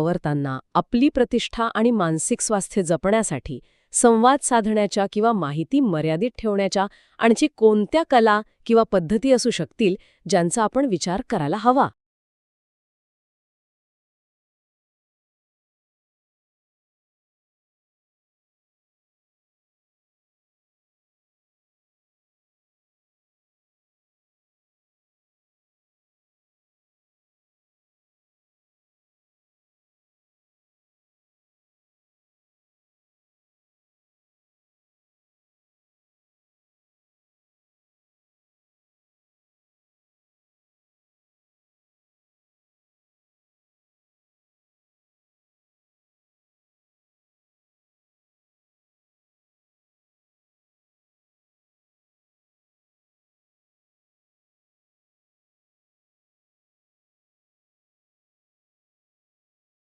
वावरताना आपली प्रतिष्ठा आणि मानसिक स्वास्थ्य जपण्यासाठी संवाद साधण्याच्या किंवा माहिती मर्यादित ठेवण्याच्या आणखी कोणत्या कला किंवा पद्धती असू शकतील ज्यांचा आपण विचार करायला हवा?